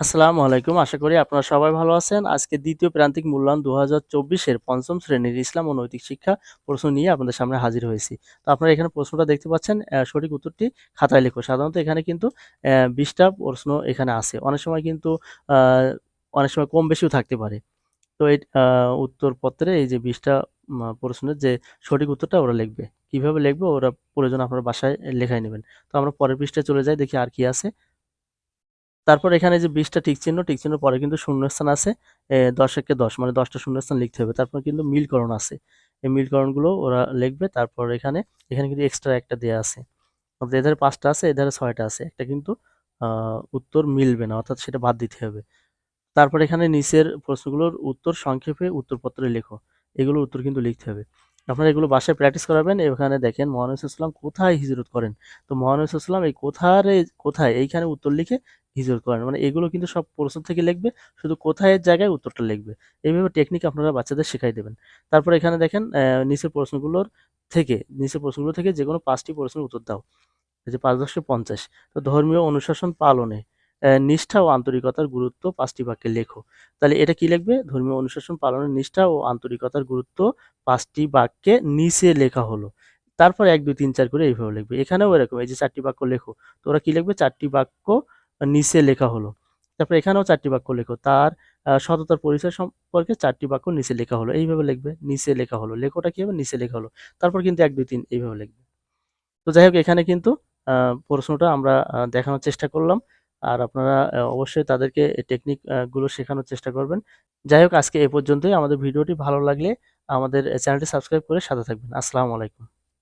আসসালামু আলাইকুম। আশা করি আপনারা সবাই ভালো আছেন। আজকে দ্বিতীয় প্রান্তিক মূল্যায়ন ২০২৪ এর ৫ম শ্রেণির ইসলাম ও নৈতিক শিক্ষা প্রশ্ন নিয়ে আপনাদের সামনে হাজির হয়েছি। তো আপনারা এখানে প্রশ্নটা দেখতে পাচ্ছেন সঠিক উত্তরটি খাতায় লেখো সাধারণত এখানে কিন্তু ২০ প্রশ্ন এখানে আছে। অনেক সময় কিন্তু অনেক সময় কম বেশিও থাকতে পারে। তো এই উত্তরপত্রে এই যে ২০ টা মা প্রশ্নের যে সঠিক উত্তরটা ওরা লিখবে। কীভাবে লিখবে ওরা প্রয়োজন আপনার বাসায় লেখায় নেবেন তো আমরা পরের পৃষ্ঠায় চলে যাই, দেখি আর কি আছে। তারপর এখানে যে ২০ টা টিক চিহ্ন, টিক চিহ্ন পরে কিন্তু শূন্যস্থান আছে। এ ১০ একে ১০ মানে ১০ টা শূন্যস্থান লিখতে হবে। তারপর কিন্তু মিলকরণ আছে। এই মিলকরণগুলো ওরা লিখবে। তারপর এখানে, এখানে কিন্তু এক্সট্রা একটা দেয়া আছে। অর্থাৎ এধারে পাঁচটা আছে, এধারে ছয়টা আছে। একটা কিন্তু উত্তর মিলবে না। অর্থাৎ সেটা বাদ দিতে হবে। তারপর এখানে নিচের প্রশ্নগুলোর উত্তর সংক্ষেপে উত্তরপত্রে লেখো। এগুলোর উত্তর কিন্তু লিখতে হবে। আপনারা এগুলো বাসায় প্র্যাকটিস করাবেন। এখানে দেখেন মহানবী সাল্লাল্লাহু কোথায় হিজরত করেন? তো মহানবী সাল্লাল্লাহু এই কোথারে কোথায় এইখানে উত্তর লিখে হিজরত করেন। মানে এগুলো কিন্তু সব প্রশ্ন থেকে লিখবে। শুধু কোথায় জায়গায় উত্তরটা লিখবে। এইভাবে টেকনিক আপনারা বাচ্চাদের শিখাই দেবেন। তারপর এখানে দেখেন নিচের প্রশ্নগুলোর থেকে নিচের প্রশ্নগুলো থেকে যে কোনো পাঁচটি প্রশ্নের উত্তর দাও। যে ৫ দশে ৫০ তো ধর্মীয় অনুশাসন পালনে নিষ্ঠা ও আন্তরিকতার গুরুত্ব পাঁচটি বাক্যে লেখো। তাহলে এটা কি লিখবে? ধর্মীয় অনুশাসন পালনের নিষ্ঠা ও আন্তরিকতার গুরুত্ব পাঁচটি বাক্যে নিচে লেখা হলো। তারপর ১, ২, ৩, ৪ করে এইভাবে লিখবে। এখানেও এরকম এই যে চারটি বাক্য লেখো। তো ওরা কি লিখবে? চারটি বাক্য নিচে লেখা হলো। তারপর এখানেও চারটি বাক্য লেখো। তার সততার পরিচয় সম্পর্কে চারটি বাক্য নিচে লেখা হলো। এইভাবে লিখবে। নিচে লেখা হলো। লেখোটা কি হবে? নিচে লেখা হলো। তারপর কিন্তু ১, ২, ৩ এইভাবে লিখবে। তো যাই হোক এখানে কিন্তু প্রশ্নটা আমরা দেখানোর চেষ্টা করলাম। আর আপনারা অবশ্যই তাদেরকে এই টেকনিক আ গুলো শেখানোর চেষ্টা করবেন। যাই হোক আজকে এ পর্যন্তই। আমাদের ভিডিওটি ভালো লাগলে আমাদের চ্যানেলটি সাবস্ক্রাইব করে সাথে থাকবেন। আসসালামু আলাইকুম।